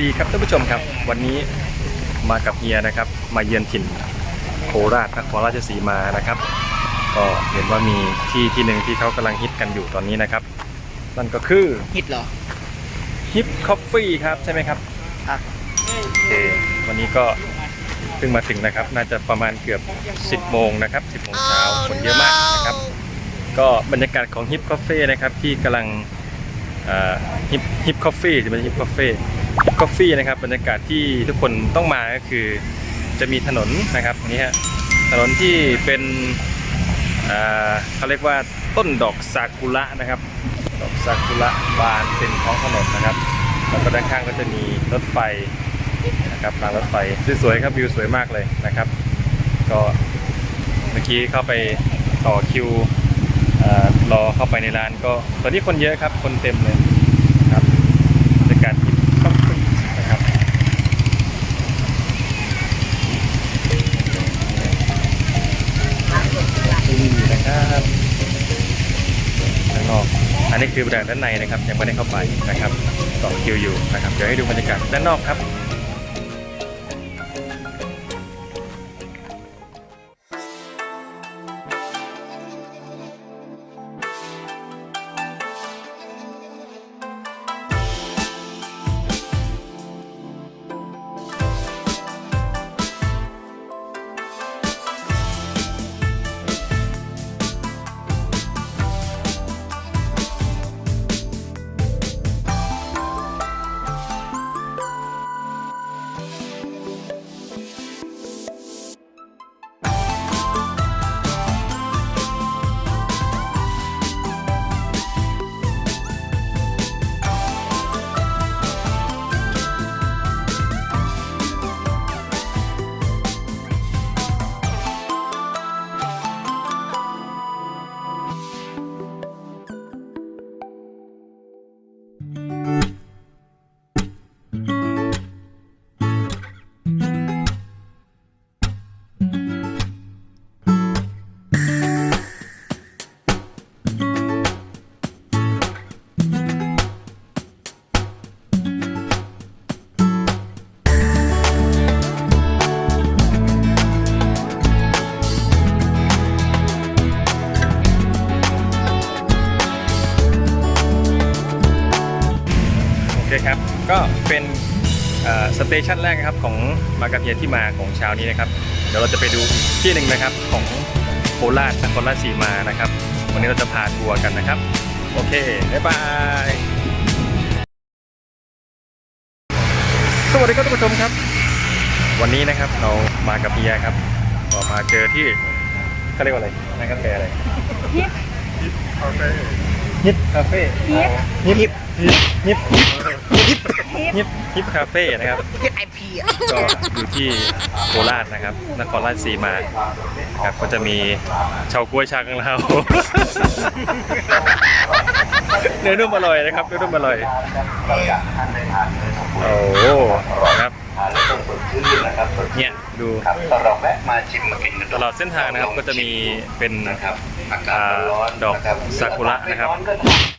ดีครับท่านผู้ชมครับ วันนี้มากับเฮียนะครับ มาเยือนถิ่นโคราชนครราชสีมานะครับ ก็เห็นว่ามีที่ที่หนึ่งที่เขากำลังฮิตกันอยู่ตอนนี้นะครับ นั่นก็คือฮิตเหรอฮิปคอฟฟี่ครับใช่ไหมครับครับโอเควันนี้ก็เพิ่งมาถึงนะครับ น่าจะประมาณเกือบ 10 โมงนะครับ 10 โมงเช้าคนเยอะมากนะครับ ก็บรรยากาศของฮิปคอฟฟี่นะครับที่กำลังฮิปฮิปคอฟฟี่จะเป็นฮิปคอฟฟี่ ฮิปคอฟนะครับบรรยากาศที่ทุกคนต้องมาก็คือจะมีถนนนะครับนี่ฮะถนนที่เป็นเขาเรียกว่าต้นดอกซากุระนะครับดอกซากุระบานเต็มท้องถนนนะครับแล้วก็ด้านข้างก็จะมีรถไฟนะครับรางรถไฟสวยๆครับวิวสวยมากเลยนะครับ ก็เมื่อกี้เข้าไปต่อคิวเอ่อรอเข้าไปในร้านก็ตอนนี้คนเยอะครับคนเต็มเลยครับบรรยากาศที่ต้องคุยนะครับนี่นะครับข้างนอก อันนี้คือบรรยากาศด้านในนะครับยังไม่ได้เข้าไปนะครับต่อคิวอยู่นะครับเดี๋ยวให้ดูบรรยากาศด้านนอกครับ โอเครับ ก็เป็นสเตชันแรกนะครับของมากับเฮียที่มาของเช้านี้นะครับ เดี๋ยวเราจะไปดูที่หนึ่งนะครับของโคราชนครราชสีมานะครับ วันนี้เราจะพาทัวร์กันนะครับ โอเค บ๊ายบาย สวัสดีครับท่านผู้ชมครับ วันนี้นะครับเรามากับเฮียครับก็มาเจอที่เขาเรียกว่าอะไรร้านกาแฟอะไร ฮิปฮิปคาเฟ่ฮิปฮิปฮิปฮิปฮิปฮิปคาเฟ่นะครับฮิตไอพีอะก็อยู่ที่โคราชนะครับ นครราชสีมาครับก็จะมีชาวกล้วยชากังลาวเนื้อนุ่มอร่อยนะครับเนื้อนุ่มอร่อยโอ้โหครับเนี่ยดูครับก็เราแวะมาชิมมากินกันตลอดเส้นทางนะครับก็จะมีเป็นนะครับ อากาศอ่าร้อนๆดอกนะครับซากุระนะครับ ไม่ร้อนก็